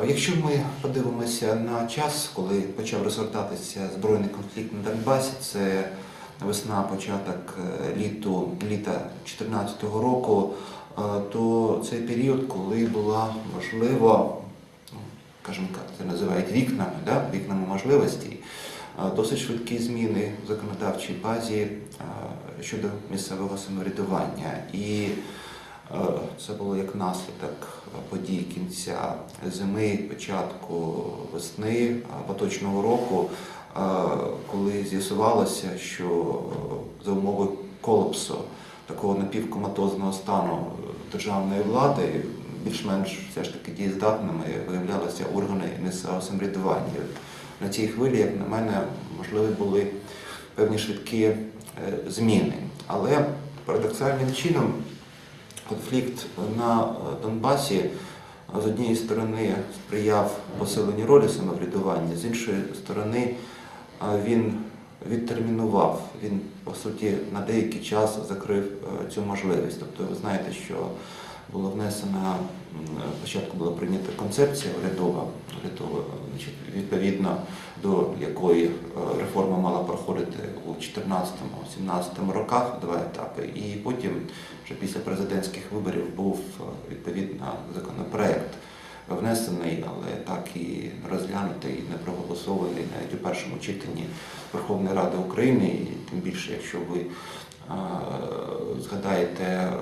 Якщо ми подивимося на час, коли почав розгортатися збройний конфлікт на Донбасі, це весна, початок е, літу, літа 2014 року, е, то цей період, коли була можливо, ну, скажімо так, це називають вікнами, да? вікнами можливостей, е, досить швидкі зміни в законодавчій базі щодо місцевого самоврядування. І Це було як наслідок подій кінця зими, початку весни е, поточного року, е, коли з'ясувалося, що е, за умови колапсу такого напівкоматозного стану державної влади більш-менш все ж таки дієздатними виявлялися органи місцевого самоврядування. На цій хвилі, як на мене, можливі були певні швидкі е, зміни. Але парадоксальним чином конфлікт на е, Донбасі з однієї сторони сприяв посиленню ролі самоврядування, з іншої сторони е, він відтермінував, він по суті на деякий час закрив е, цю можливість. Тобто ви знаєте, що була внесена, спочатку була прийнята концепція урядова, відповідно до якої е, реформа мала проходити у 2014-2017 роках, два етапи, і потім вже після президентських виборів був е, відповідно законопроект внесений, але так і розглянутий, не проголосований навіть у першому читанні Верховної Ради України. І тим більше, якщо ви е, згадаєте,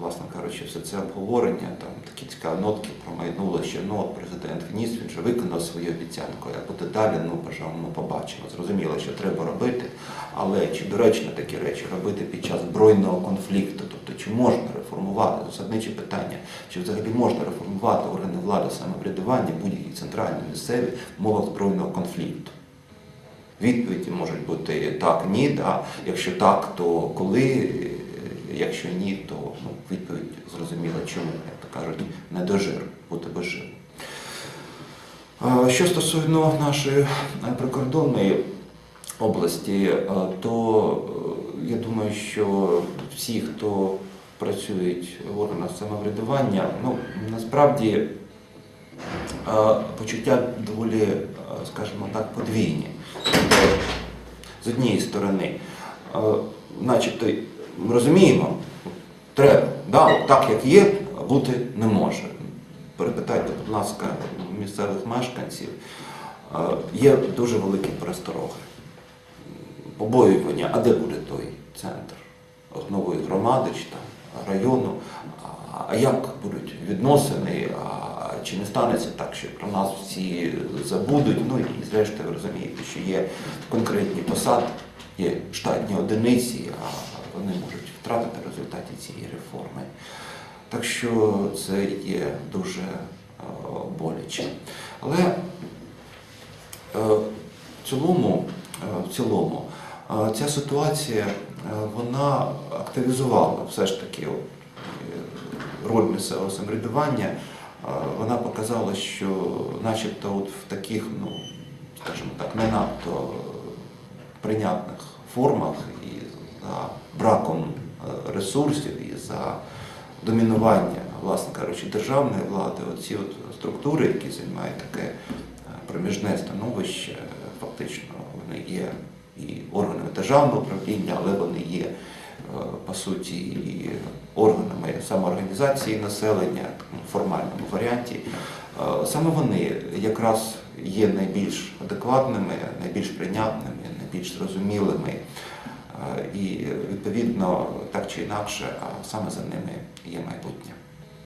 власне кажучи, все це обговорення, там такі цікаві нотки промайнуло, що ну президент вніс, він же виконав свою обіцянку, а буде далі, ну бажано, ми побачимо. Зрозуміло, що треба робити, але чи доречно такі речі робити під час збройного конфлікту? Тобто, чи можна реформувати засадниче питання, чи взагалі можна реформувати органи влади самоврядування, будь-які центральні місцеві в умовах збройного конфлікту? Відповіді можуть бути так, ні, да. якщо так, то коли, якщо ні, то ну, відповідь зрозуміла чому, як то кажуть, не до жиру, бути без жиру. Що стосовно нашої е, прикордонної області, е, то е, я думаю, що всі, хто працюють в органах самоврядування, ну насправді е, почуття доволі, е, скажімо так, подвійні. Тобто, З однієї сторони, е, начебто ми розуміємо, треба, да, так як є, бути не може. Перепитайте, будь ласка, місцевих мешканців. Є дуже великі перестороги, побоювання, а де буде той центр От нової громади чи там району, а- як будуть відносини, а чи не станеться так, що про нас всі забудуть. Ну і зрештою ви розумієте, що є конкретні посади, є штатні одиниці, а вони можуть втратити в результаті цієї реформи. Так що це є дуже е, боляче. Але е, в цілому, е, в цілому ця ситуація е, вона активізувала все ж таки е, роль місцевого самоврядування. Е, Вона показала, що начебто от в таких, ну, скажімо так, не надто прийнятних формах і за браком ресурсів, і за домінування, власне кажучи, державної влади, оці от структури, які займають таке проміжне становище, фактично вони є і органами державного управління, але вони є е, по суті органами самоорганізації населення в формальному варіанті. Е, Саме вони якраз є найбільш адекватними, найбільш прийнятними, найбільш зрозумілими. Е, І відповідно так чи інакше, а саме за ними є майбутнє.